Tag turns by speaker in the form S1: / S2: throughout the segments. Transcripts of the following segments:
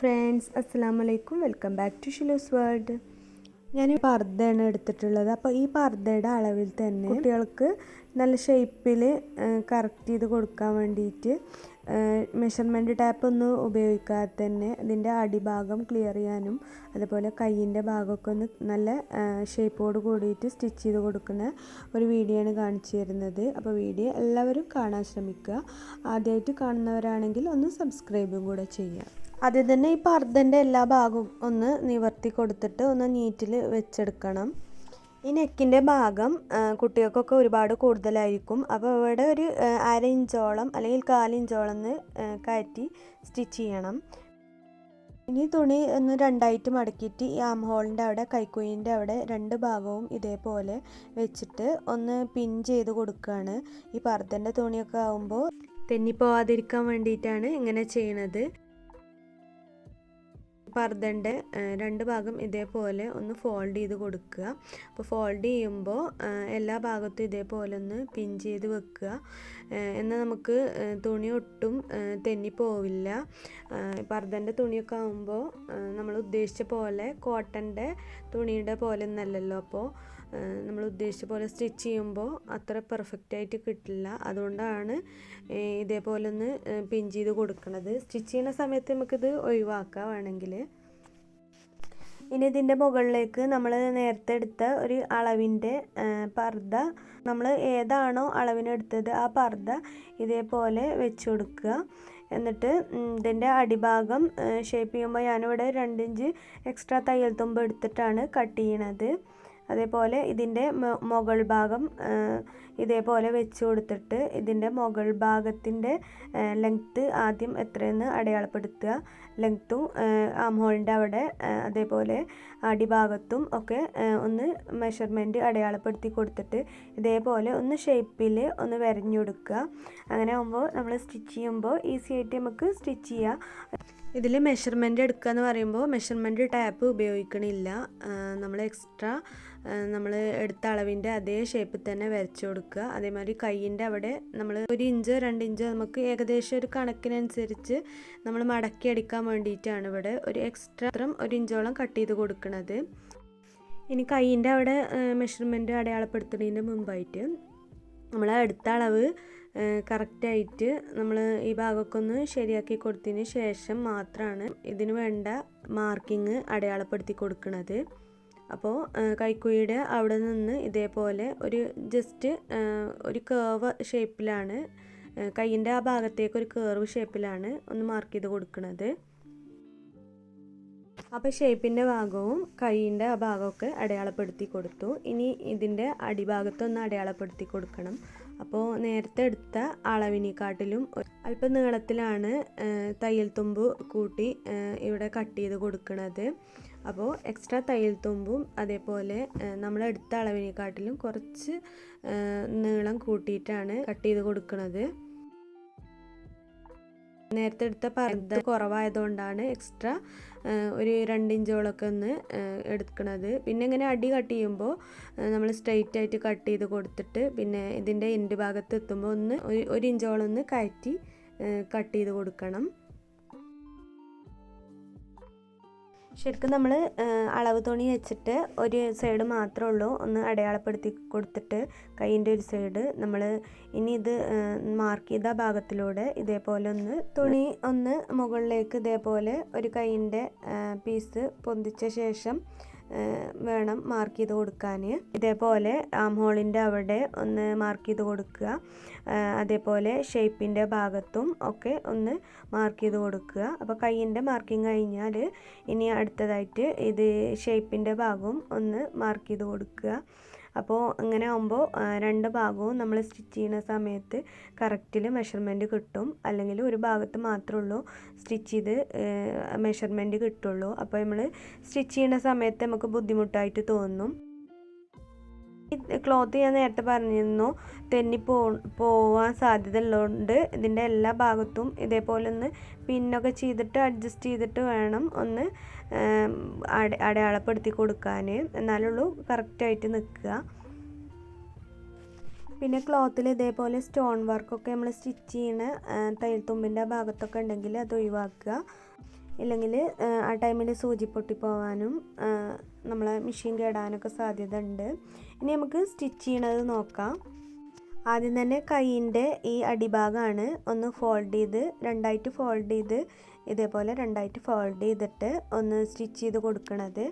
S1: Friends അസ്സാം വലൈക്കും welcome back to Shilo's world ഞാൻ ഈ പർദ്ദയാണ് എടുത്തിട്ടുള്ളത്. അപ്പോൾ ഈ പർദ്ദയുടെ അളവിൽ തന്നെ കുട്ടികൾക്ക് നല്ല ഷേപ്പിൽ കറക്റ്റ് ചെയ്ത് കൊടുക്കാൻ വേണ്ടിയിട്ട് മെഷർമെന്റ് ടാപ്പ് ഒന്നും ഉപയോഗിക്കാതെ തന്നെ അതിന്റെ അടിഭാഗം ക്ലിയർ ചെയ്യാനും അതുപോലെ കയ്യിന്റെ ഭാഗമൊക്കെ ഒന്ന് നല്ല ഷേപ്പോട് കൂടിയിട്ട് സ്റ്റിച്ച് ചെയ്ത് കൊടുക്കുന്ന ഒരു വീഡിയോ ആണ് കാണിച്ചു തരുന്നത്. അപ്പോൾ വീഡിയോ എല്ലാവരും കാണാൻ ശ്രമിക്കുക. ആദ്യമായിട്ട് കാണുന്നവരാണെങ്കിൽ ഒന്ന് സബ്സ്ക്രൈബും കൂടെ ചെയ്യുക. ആദ്യം തന്നെ ഈ പർദ്ദന്റെ എല്ലാ ഭാഗവും ഒന്ന് നിവർത്തി കൊടുത്തിട്ട് ഒന്ന് നീറ്റിൽ വെച്ചെടുക്കണം. ഈ നെക്കിന്റെ ഭാഗം കുട്ടികൾക്കൊക്കെ ഒരുപാട് കൂടുതലായിരിക്കും. അപ്പോൾ ഇവിടെ ഒരു അര ഇഞ്ചോളം അല്ലെങ്കിൽ കാലിഞ്ചോളം കയറ്റി സ്റ്റിച്ച് ചെയ്യണം. ഇനി തുണി ഒന്ന് രണ്ടായിട്ട് മടക്കിയിട്ട് ഈ ആം ഹോളിന്റെ അവിടെ കൈക്കുയിന്റെ അവിടെ രണ്ട് ഭാഗവും ഇതേപോലെ വെച്ചിട്ട് ഒന്ന് പിൻ ചെയ്ത് കൊടുക്കുകയാണ്. ഈ പർദ്ദന്റെ തുണിയൊക്കെ ആകുമ്പോൾ തെന്നിപ്പോവാതിരിക്കാൻ വേണ്ടിയിട്ടാണ് ഇങ്ങനെ ചെയ്യണത്. പർദ്ദന്റെ രണ്ട് ഭാഗം ഇതേപോലെ ഒന്ന് ഫോൾഡ് ചെയ്ത് കൊടുക്കുക. അപ്പോൾ ഫോൾഡ് ചെയ്യുമ്പോൾ എല്ലാ ഭാഗത്തും ഇതേപോലെ ഒന്ന് പിൻ ചെയ്ത് വെക്കുക. എന്നാൽ നമുക്ക് തുണി ഒട്ടും തെന്നിപ്പോവില്ല. പർദ്ദന്റെ തുണിയൊക്കെ ആകുമ്പോൾ നമ്മൾ ഉദ്ദേശിച്ച പോലെ കോട്ടന്റെ തുണിയുടെ പോലെ ഒന്നല്ലല്ലോ. അപ്പോൾ നമ്മൾ ഉദ്ദേശിച്ച പോലെ സ്റ്റിച്ച് ചെയ്യുമ്പോൾ അത്ര പെർഫെക്റ്റ് ആയിട്ട് കിട്ടില്ല. അതുകൊണ്ടാണ് ഇതേപോലെ ഒന്ന് പിൻ ചെയ്ത് കൊടുക്കുന്നത് സ്റ്റിച്ച് ചെയ്യുന്ന സമയത്ത് നമുക്കിത് ഒഴിവാക്കാം വേണമെങ്കിൽ. ഇനി ഇതിന്റെ മുകളിലേക്ക് നമ്മൾ നേരത്തെ എടുത്ത ഒരു അളവിന്റെ പർദ്ദ നമ്മൾ ഏതാണോ അളവിനെടുത്തത് ആ പർദ്ദ ഇതേപോലെ വെച്ച് കൊടുക്കുക. എന്നിട്ട് ഇതിന്റെ അടിഭാഗം ഷേപ്പ് ചെയ്യുമ്പോൾ ഞാനിവിടെ രണ്ടിഞ്ച് എക്സ്ട്രാ തയ്യൽ തുമ്പ് എടുത്തിട്ടാണ് കട്ട് ചെയ്യണത്. അതേപോലെ ഇതിന്റെ മുകൾ ഭാഗം ഇതേപോലെ വെച്ച് കൊടുത്തിട്ട് ഇതിന്റെ മുകൾ ഭാഗത്തിന്റെ ലെങ്ത്ത് ആദ്യം എത്രയെന്ന് അടയാളപ്പെടുത്തുക. ലെങ്ത്തും ആം ഹോളിന്റെ അവിടെ അതേപോലെ അടിഭാഗത്തും ഒക്കെ ഒന്ന് മെഷർമെന്റ് അടയാളപ്പെടുത്തി കൊടുത്തിട്ട് ഇതേപോലെ ഒന്ന് ഷേപ്പിൽ ഒന്ന് വരഞ്ഞു കൊടുക്കുക. അങ്ങനെ ആകുമ്പോൾ നമ്മൾ സ്റ്റിച്ച് ചെയ്യുമ്പോൾ ഈസി ആയിട്ട് നമുക്ക് സ്റ്റിച്ച് ചെയ്യാം. ഇതിൽ മെഷർമെന്റ് എടുക്കുക എന്ന് പറയുമ്പോൾ മെഷർമെന്റ് ടാപ്പ് ഉപയോഗിക്കണില്ല. നമ്മൾ എക്സ്ട്രാ നമ്മൾ എടുത്ത അളവിന്റെ അതേ ഷേപ്പിൽ തന്നെ വരച്ചു കൊടുക്കുക. അതേമാതിരി കൈയിന്റെ അവിടെ നമ്മൾ ഒരു ഇഞ്ച് രണ്ട് ഇഞ്ച് നമുക്ക് ഏകദേശം ഒരു കണക്കിനനുസരിച്ച് നമ്മൾ മടക്കി അടിക്കാൻ വേണ്ടിയിട്ടാണ് ഇവിടെ ഒരു എക്സ്ട്രാ ഒരു ഇഞ്ചോളം കട്ട് ചെയ്ത് കൊടുക്കുന്നത് ഇനി കൈയിന്റെ അവിടെ മെഷർമെന്റ് അടയാളപ്പെടുത്തുന്നതിന്റെ മുമ്പായിട്ട് നമ്മൾ എടുത്ത അളവ് കറക്റ്റായിട്ട് നമ്മൾ ഈ ഭാഗമൊക്കെ ഒന്ന് ശരിയാക്കി കൊടുത്തതിന് ശേഷം മാത്രമാണ് ഇതിന് വേണ്ട മാർക്കിങ് അടയാളപ്പെടുത്തി കൊടുക്കുന്നത് അപ്പോൾ കൈക്കുഴിയുടെ അവിടെ നിന്ന് ഇതേപോലെ ഒരു ജസ്റ്റ് ഒരു കേവ് ഷേപ്പിലാണ് കൈയിന്റെ ആ ഭാഗത്തേക്ക് ഒരു കേർവ് ഷേപ്പിലാണ് ഒന്ന് മാർക്ക് ചെയ്ത് കൊടുക്കുന്നത് അപ്പോൾ ഷേപ്പിന്റെ ഭാഗവും കൈയിന്റെ ആ ഭാഗമൊക്കെ അടയാളപ്പെടുത്തി കൊടുത്തു. ഇനി ഇതിന്റെ അടിഭാഗത്തൊന്ന് അടയാളപ്പെടുത്തി കൊടുക്കണം. അപ്പോൾ നേരത്തെ എടുത്ത അളവിനെക്കാട്ടിലും അല്പം നീളത്തിലാണ് തയ്യൽ തുമ്പ് കൂട്ടി ഇവിടെ കട്ട് ചെയ്ത് കൊടുക്കുന്നത് അപ്പോൾ എക്സ്ട്രാ തയ്യൽ തുമ്പും അതേപോലെ നമ്മൾ എടുത്ത അളവിനെക്കാട്ടിലും കുറച്ച് നീളം കൂട്ടിയിട്ടാണ് കട്ട് ചെയ്ത് കൊടുക്കുന്നത് നേരത്തെ എടുത്ത പർദ്ദ കുറവായതുകൊണ്ടാണ് എക്സ്ട്രാ ഒരു രണ്ടിഞ്ചോളൊക്കെ ഒന്ന് എടുക്കുന്നത് പിന്നെ ഇങ്ങനെ അടി കട്ട് ചെയ്യുമ്പോൾ നമ്മൾ സ്ട്രെയിറ്റ് ആയിട്ട് കട്ട് ചെയ്ത് കൊടുത്തിട്ട് പിന്നെ ഇതിന്റെ എൻഡ് ഭാഗത്ത് എത്തുമ്പോൾ ഒന്ന് ഒരു ഇഞ്ചോളം ഒന്ന് കയറ്റി കട്ട് ചെയ്ത് കൊടുക്കണം. ശരിക്കും നമ്മൾ അളവ് തുണി വെച്ചിട്ട് ഒരു സൈഡ് മാത്രമേ ഉള്ളൂ. ഒന്ന് അടയാളപ്പെടുത്തി കൊടുത്തിട്ട് കൈയിന്റെ ഒരു സൈഡ് നമ്മൾ ഇനി ഇത് മാർക്ക് ചെയ്ത ഭാഗത്തിലൂടെ ഇതേപോലെ ഒന്ന് തുണി ഒന്ന് മുകളിലേക്ക് ഇതേപോലെ ഒരു കൈയിന്റെ പീസ് പൊന്തിച്ച ശേഷം വേണം മാർക്ക് ചെയ്ത് കൊടുക്കാൻ. ഇതേപോലെ ആം ഹോളിന്റെ അവിടെ ഒന്ന് മാർക്ക് ചെയ്ത് കൊടുക്കുക. അതേപോലെ ഷേപ്പിന്റെ ഭാഗത്തും ഒക്കെ ഒന്ന് മാർക്ക് ചെയ്ത് കൊടുക്കുക. അപ്പോൾ കൈയിന്റെ മാർക്കിങ് കഴിഞ്ഞാൽ ഇനി അടുത്തതായിട്ട് ഇത് ഷേപ്പിന്റെ ഭാഗവും ഒന്ന് മാർക്ക് ചെയ്ത് കൊടുക്കുക. അപ്പോൾ അങ്ങനെ ആകുമ്പോൾ രണ്ട് ഭാഗവും നമ്മൾ സ്റ്റിച്ച് ചെയ്യുന്ന സമയത്ത് കറക്റ്റിൽ മെഷർമെന്റ് കിട്ടും. അല്ലെങ്കിൽ ഒരു ഭാഗത്ത് മാത്രമേ ഉള്ളൂ സ്റ്റിച്ച് ചെയ്ത് മെഷർമെന്റ് കിട്ടുള്ളൂ. അപ്പോൾ നമ്മൾ സ്റ്റിച്ച് ചെയ്യുന്ന സമയത്ത് നമുക്ക് ബുദ്ധിമുട്ടായിട്ട് തോന്നും. ക്ലോത്ത് ഞാൻ നേരത്തെ പറഞ്ഞിരുന്നു. തെന്നി പോ പോവാൻ സാധ്യത ഉള്ളതുകൊണ്ട് ഇതിന്റെ എല്ലാ ഭാഗത്തും ഇതേപോലെ ഒന്ന് പിന്നൊക്കെ ചെയ്തിട്ട് അഡ്ജസ്റ്റ് ചെയ്തിട്ട് വേണം ഒന്ന് അടയാളപ്പെടുത്തി കൊടുക്കാൻ എന്നാലുള്ളൂ കറക്റ്റായിട്ട് നിൽക്കുക. പിന്നെ ക്ലോത്തിൽ ഇതേപോലെ സ്റ്റോൺ വർക്കൊക്കെ നമ്മൾ സ്റ്റിച്ച് ചെയ്യണ തയ്യൽ തുമ്പിന്റെ ഭാഗത്തൊക്കെ ഉണ്ടെങ്കിൽ അത് ഒഴിവാക്കുക. ഇല്ലെങ്കിൽ ആ ടൈമിൽ സൂചി പൊട്ടിപ്പോവാനും നമ്മളെ മെഷീൻ കേടാനൊക്കെ സാധ്യത ഉണ്ട് ഇനി നമുക്ക് സ്റ്റിച്ച് ചെയ്യണത് നോക്കാം. ആദ്യം തന്നെ കൈയിന്റെ ഈ അടിഭാഗമാണ് ഒന്ന് ഫോൾഡ് ചെയ്ത് രണ്ടായിട്ട് ഫോൾഡ് ചെയ്ത് ഇതേപോലെ രണ്ടായിട്ട് ഫോൾഡ് ചെയ്തിട്ട് ഒന്ന് സ്റ്റിച്ച് ചെയ്ത് കൊടുക്കണത്.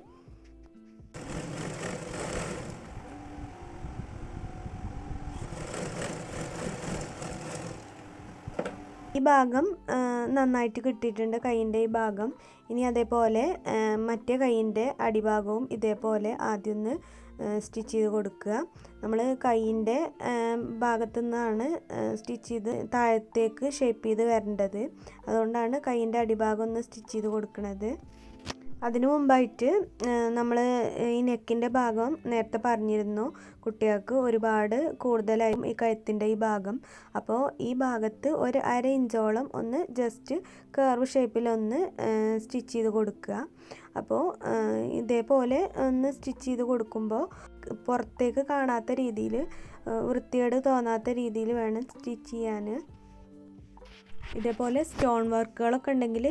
S1: ഈ ഭാഗം നന്നായിട്ട് കിട്ടിയിട്ടുണ്ട് കൈയിന്റെ ഈ ഭാഗം. ഇനി അതേപോലെ മറ്റേ കൈയിന്റെ അടിഭാഗവും ഇതേപോലെ ആദ്യം ഒന്ന് സ്റ്റിച്ച് ചെയ്ത് കൊടുക്കുക. നമ്മൾ കൈയിന്റെ ഭാഗത്തു നിന്നാണ് സ്റ്റിച്ച് ചെയ്ത് താഴത്തേക്ക് ഷേപ്പ് ചെയ്ത് വരേണ്ടത്. അതുകൊണ്ടാണ് കൈയിന്റെ അടിഭാഗം ഒന്ന് സ്റ്റിച്ച് ചെയ്ത് കൊടുക്കുന്നത് അതിനു മുമ്പായിട്ട് നമ്മൾ ഈ നെക്കിന്റെ ഭാഗം നേരത്തെ പറഞ്ഞിരുന്നു. കുട്ടികൾക്ക് ഒരുപാട് കൂടുതലായും ഈ കഴുത്തിന്റെ ഈ ഭാഗം. അപ്പോൾ ഈ ഭാഗത്ത് ഒരു അര ഇഞ്ചോളം ഒന്ന് ജസ്റ്റ് കർവ് ഷേപ്പിലൊന്ന് സ്റ്റിച്ച് ചെയ്ത് കൊടുക്കുക. അപ്പോൾ ഇതേപോലെ ഒന്ന് സ്റ്റിച്ച് ചെയ്ത് കൊടുക്കുമ്പോൾ പുറത്തേക്ക് കാണാത്ത രീതിയിൽ വൃത്തികേട് തോന്നാത്ത രീതിയിൽ വേണം സ്റ്റിച്ച് ചെയ്യാൻ ഇതേപോലെ സ്റ്റോൺ വർക്കുകളൊക്കെ ഉണ്ടെങ്കിൽ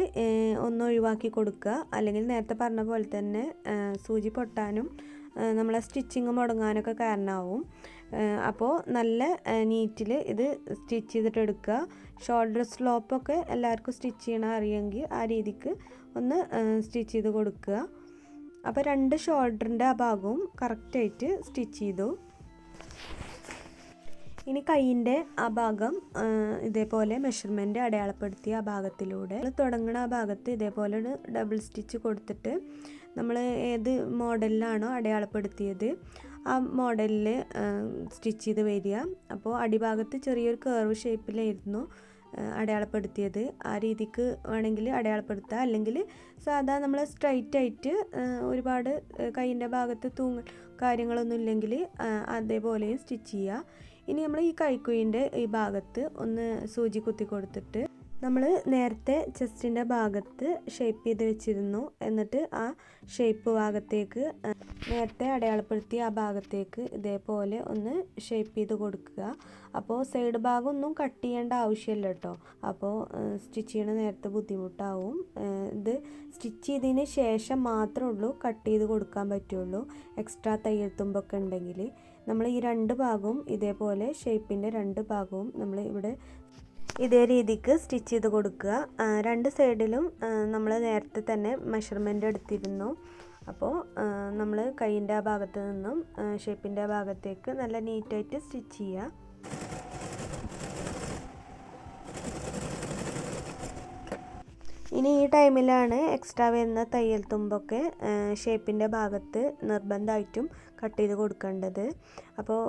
S1: ഒന്ന് ഒഴിവാക്കി കൊടുക്കുക. അല്ലെങ്കിൽ നേരത്തെ പറഞ്ഞ പോലെ തന്നെ സൂചി പൊട്ടാനും നമ്മളെ സ്റ്റിച്ചിങ് മുടങ്ങാനൊക്കെ കാരണമാവും. അപ്പോൾ നല്ല നീറ്റിൽ ഇത് സ്റ്റിച്ച് ചെയ്തിട്ട് എടുക്കുക. ഷോൾഡർ സ്ലോപ്പൊക്കെ എല്ലാവർക്കും സ്റ്റിച്ച് ചെയ്യണം അറിയെങ്കിൽ ആ രീതിക്ക് ഒന്ന് സ്റ്റിച്ച് ചെയ്ത് കൊടുക്കുക. അപ്പോൾ രണ്ട് ഷോൾഡറിന്റെ ആ ഭാഗവും കറക്റ്റായിട്ട് സ്റ്റിച്ച് ചെയ്തു. ഇനി കൈയിന്റെ ആ ഭാഗം ഇതേപോലെ മെഷർമെന്റ് അടയാളപ്പെടുത്തിയ ആ ഭാഗത്തിലൂടെ തുടങ്ങുന്ന ആ ഭാഗത്ത് ഇതേപോലെ ഒരു ഡബിൾ സ്റ്റിച്ച് കൊടുത്തിട്ട് നമ്മൾ ഏത് മോഡലിലാണോ അടയാളപ്പെടുത്തിയത് ആ മോഡലിൽ സ്റ്റിച്ച് ചെയ്ത് വരിക. അപ്പോൾ അടിഭാഗത്ത് ചെറിയൊരു കേർവ് ഷേപ്പിലായിരുന്നു അടയാളപ്പെടുത്തിയത്. ആ രീതിക്ക് വേണമെങ്കിൽ അടയാളപ്പെടുത്തുക അല്ലെങ്കിൽ സാധാ നമ്മൾ സ്ട്രൈറ്റ് ആയിട്ട് ഒരുപാട് കൈയിന്റെ ഭാഗത്ത് തൂങ്ങ കാര്യങ്ങളൊന്നും ഇല്ലെങ്കിൽ അതേപോലെയും സ്റ്റിച്ച് ചെയ്യുക. ഇനി നമ്മൾ ഈ കൈക്കുയിന്റെ ഈ ഭാഗത്ത് ഒന്ന് സൂചി കുത്തി കൊടുത്തിട്ട് നമ്മൾ നേരത്തെ ചെസ്റ്റിന്റെ ഭാഗത്ത് ഷേപ്പ് ചെയ്ത് വെച്ചിരുന്നു. എന്നിട്ട് ആ ഷേപ്പ് ഭാഗത്തേക്ക് നേരത്തെ അടയാളപ്പെടുത്തിയ ആ ഭാഗത്തേക്ക് ഇതേപോലെ ഒന്ന് ഷേപ്പ് ചെയ്ത് കൊടുക്കുക. അപ്പോൾ സൈഡ് ഭാഗം ഒന്നും കട്ട് ചെയ്യേണ്ട ആവശ്യമില്ല കേട്ടോ. അപ്പോൾ സ്റ്റിച്ച് ചെയ്യണ നേരത്തെ ബുദ്ധിമുട്ടാവും. ഇത് സ്റ്റിച്ച് ചെയ്തതിന് ശേഷം മാത്രമേ ഉള്ളൂ കട്ട് ചെയ്ത് കൊടുക്കാൻ പറ്റുള്ളൂ. എക്സ്ട്രാ തയ്യൽ തുമ്പൊക്കെ ഉണ്ടെങ്കിൽ. നമ്മൾ ഈ രണ്ട് ഭാഗവും ഇതേപോലെ ഷേപ്പിന്റെ രണ്ട് ഭാഗവും നമ്മൾ ഇവിടെ ഇതേ രീതിക്ക് സ്റ്റിച്ച് ചെയ്ത് കൊടുക്കുക. രണ്ട് സൈഡിലും നമ്മൾ നേരത്തെ തന്നെ മെഷർമെന്റ് എടുത്തിരുന്നു. അപ്പോൾ നമ്മൾ കൈയിന്റെ ആ ഭാഗത്ത് നിന്നും ഷേപ്പിന്റെ ആ ഭാഗത്തേക്ക് നല്ല നീറ്റായിട്ട് സ്റ്റിച്ച് ചെയ്യുക. ഇനി ഈ ടൈമിലാണ് എക്സ്ട്രാ വരുന്ന തയ്യൽ തുമ്പൊക്കെ ഷേപ്പിന്റെ ഭാഗത്ത് നിർബന്ധമായിട്ടും കട്ട് ചെയ്ത് കൊടുക്കേണ്ടത്. അപ്പോൾ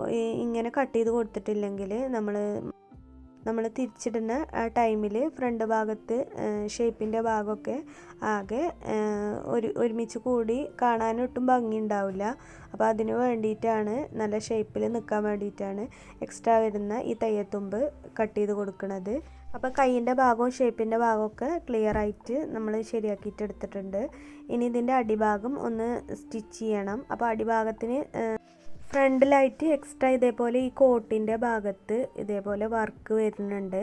S1: ഇങ്ങനെ കട്ട് ചെയ്ത് കൊടുത്തിട്ടില്ലെങ്കിൽ നമ്മൾ നമ്മൾ തിരിച്ചിടുന്ന ടൈമിൽ ഫ്രണ്ട് ഭാഗത്ത് ഷേപ്പിന്റെ ഭാഗമൊക്കെ ആകെ ഒരു ഒരുമിച്ച് കൂടി കാണാനൊട്ടും ഭംഗി ഉണ്ടാവില്ല. അപ്പോൾ അതിന് വേണ്ടിയിട്ടാണ് നല്ല ഷേപ്പിൽ നിൽക്കാൻ വേണ്ടിയിട്ടാണ് എക്സ്ട്രാ വരുന്ന ഈ തയ്യത്തുമ്പ് കട്ട് ചെയ്ത് കൊടുക്കുന്നത് അപ്പോൾ കൈയിന്റെ ഭാഗവും ഷേപ്പിന്റെ ഭാഗമൊക്കെ ക്ലിയർ ആയിട്ട് നമ്മൾ ശരിയാക്കിയിട്ട് എടുത്തിട്ടുണ്ട് ഇനി ഇതിന്റെ അടിഭാഗം ഒന്ന് സ്റ്റിച്ച് ചെയ്യണം. അപ്പോൾ അടിഭാഗത്തിന് ഫ്രണ്ടിലായിട്ട് എക്സ്ട്രാ ഇതേപോലെ ഈ കോട്ടിന്റെ ഭാഗത്ത് ഇതേപോലെ വർക്ക് വരുന്നുണ്ട്.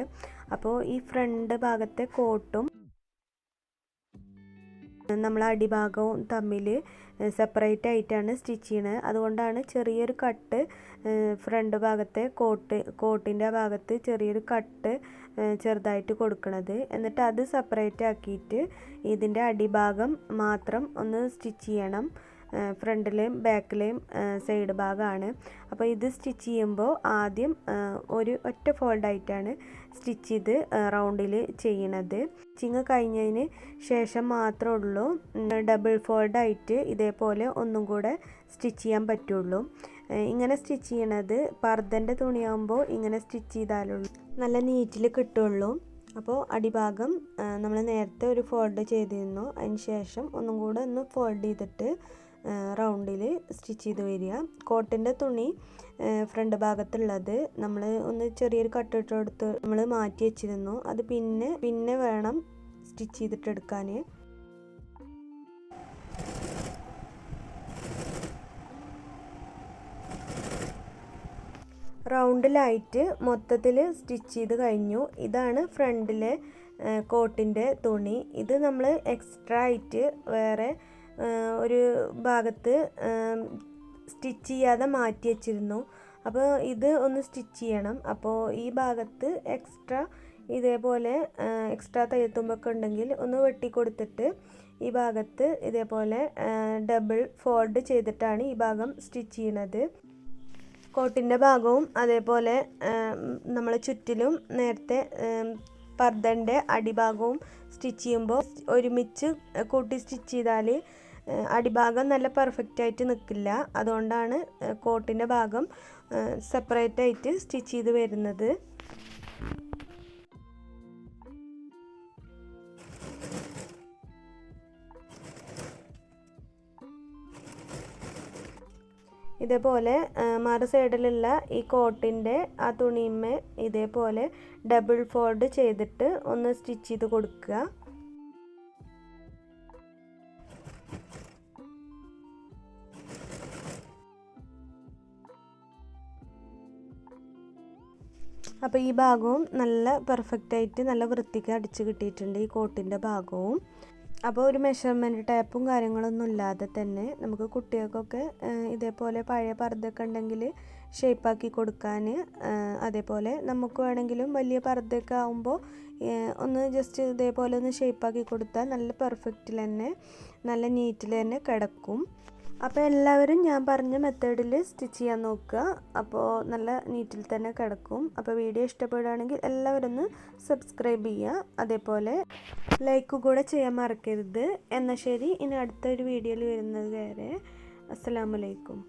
S1: അപ്പോൾ ഈ ഫ്രണ്ട് ഭാഗത്തെ കോട്ടും നമ്മൾ അടിഭാഗവും തമ്മിൽ സെപ്പറേറ്റ് ആയിട്ടാണ് സ്റ്റിച്ച് ചെയ്യണത്. അതുകൊണ്ടാണ് ചെറിയൊരു കട്ട് ഫ്രണ്ട് ഭാഗത്തെ കോട്ട് കോട്ടിന്റെ ഭാഗത്ത് ചെറിയൊരു കട്ട് ചെറുതായിട്ട് കൊടുക്കണത്. എന്നിട്ട് അത് സെപ്പറേറ്റ് ആക്കിയിട്ട് ഇതിന്റെ അടിഭാഗം മാത്രം ഒന്ന് സ്റ്റിച്ച് ചെയ്യണം. ഫ്രണ്ടിലെയും ബാക്കിലെയും സൈഡ് ഭാഗമാണ് അപ്പോൾ ഇത് സ്റ്റിച്ച് ചെയ്യുമ്പോൾ ആദ്യം ഒരു ഒറ്റ ഫോൾഡായിട്ടാണ് സ്റ്റിച്ച് ചെയ്ത് റൗണ്ടിൽ ചെയ്യണത്. സ്റ്റിച്ചിങ് കഴിഞ്ഞതിന് ശേഷം മാത്രമേ ഉള്ളൂ ഡബിൾ ഫോൾഡ് ആയിട്ട് ഇതേപോലെ ഒന്നും കൂടെ സ്റ്റിച്ച് ചെയ്യാൻ പറ്റുള്ളൂ. ഇങ്ങനെ സ്റ്റിച്ച് ചെയ്യണത് പർദ്ദന്റെ തുണിയാകുമ്പോൾ ഇങ്ങനെ സ്റ്റിച്ച് ചെയ്താലുള്ളൂ നല്ല നീറ്റിൽ കിട്ടുള്ളൂ. അപ്പോൾ അടിഭാഗം നമ്മൾ നേരത്തെ ഒരു ഫോൾഡ് ചെയ്തിരുന്നു. അതിന് ശേഷം ഒന്നും കൂടെ ഒന്ന് ഫോൾഡ് ചെയ്തിട്ട് റൗണ്ടിൽ സ്റ്റിച്ച് ചെയ്ത് വരിക. കോട്ടിന്റെ തുണി ഫ്രണ്ട് ഭാഗത്തുള്ളത് നമ്മൾ ഒന്ന് ചെറിയൊരു കട്ടിട്ട് എടുത്ത് നമ്മൾ മാറ്റി വെച്ചിരുന്നു. അത് പിന്നെ പിന്നെ വേണം സ്റ്റിച്ച് ചെയ്തിട്ട് എടുക്കാൻ റൗണ്ടിലായിട്ട് മൊത്തത്തിൽ സ്റ്റിച്ച് ചെയ്ത് കഴിഞ്ഞു. ഇതാണ് ഫ്രണ്ടിലെ കോട്ടിന്റെ തുണി. ഇത് നമ്മൾ എക്സ്ട്രാ ആയിട്ട് വേറെ ഒരു ഭാഗത്ത് സ്റ്റിച്ച് ചെയ്യാതെ മാറ്റി വെച്ചിരുന്നു. അപ്പോൾ ഇത് ഒന്ന് സ്റ്റിച്ച് ചെയ്യണം. അപ്പോൾ ഈ ഭാഗത്ത് എക്സ്ട്രാ ഇതേപോലെ എക്സ്ട്രാ തയ്യത്തുമ്പൊക്കെ ഉണ്ടെങ്കിൽ ഒന്ന് വെട്ടിക്കൊടുത്തിട്ട് ഈ ഭാഗത്ത് ഇതേപോലെ ഡബിൾ ഫോൾഡ് ചെയ്തിട്ടാണ് ഈ ഭാഗം സ്റ്റിച്ച് ചെയ്യണത്. കോട്ടിന്റെ ഭാഗവും അതേപോലെ നമ്മൾ ചുറ്റിലും നേരത്തെ പർദ്ദന്റെ അടിഭാഗവും സ്റ്റിച്ച് ചെയ്യുമ്പോൾ ഒരുമിച്ച് കൂട്ടി സ്റ്റിച്ച് ചെയ്താൽ അടിഭാഗം നല്ല പെർഫെക്റ്റ് ആയിട്ട് നിൽക്കില്ല അതുകൊണ്ടാണ് കോട്ടിന്റെ ഭാഗം സെപ്പറേറ്റ് ആയിട്ട് സ്റ്റിച്ച് ചെയ്ത് വരുന്നത്. ഇതേപോലെ മറു സൈഡിലുള്ള ഈ കോട്ടിന്റെ ആ തുണിമേ ഇതേപോലെ ഡബിൾ ഫോൾഡ് ചെയ്തിട്ട് ഒന്ന് സ്റ്റിച്ച് ചെയ്ത് കൊടുക്കുക. അപ്പോൾ ഈ ഭാഗവും നല്ല പെർഫെക്റ്റ് ആയിട്ട് നല്ല വൃത്തിക്ക് അടിച്ച് കിട്ടിയിട്ടുണ്ട് ഈ കോട്ടിന്റെ ഭാഗവും. അപ്പോൾ ഒരു മെഷർമെന്റ് ടേപ്പും കാര്യങ്ങളൊന്നും ഇല്ലാതെ തന്നെ നമുക്ക് കുട്ടികൾക്കൊക്കെ ഇതേപോലെ പഴയ പർദ്ദയൊക്കെ ഉണ്ടെങ്കിൽ ഷേപ്പാക്കി കൊടുക്കാൻ അതേപോലെ നമുക്ക് വേണമെങ്കിലും വലിയ പർദ്ദയൊക്കെ ആകുമ്പോൾ ഒന്ന് ജസ്റ്റ് ഇതേപോലെ ഒന്ന് ഷേപ്പാക്കി കൊടുത്താൽ നല്ല പെർഫെക്റ്റിൽ തന്നെ നല്ല നീറ്റിൽ തന്നെ കിടക്കും. അപ്പോൾ എല്ലാവരും ഞാൻ പറഞ്ഞ മെത്തേഡിൽ സ്റ്റിച്ച് ചെയ്യാൻ നോക്കുക. അപ്പോൾ നല്ല നീറ്റിൽ തന്നെ കിടക്കും. അപ്പോൾ വീഡിയോ ഇഷ്ടപ്പെടുകയാണെങ്കിൽ എല്ലാവരും ഒന്ന് സബ്സ്ക്രൈബ് ചെയ്യുക. അതേപോലെ ലൈക്ക് കൂടെ ചെയ്യാൻ മറക്കരുത്. എന്നാൽ ശരി ഇനി അടുത്തൊരു വീഡിയോയിൽ വരുന്നത് വരെ അസ്സലാമലൈക്കും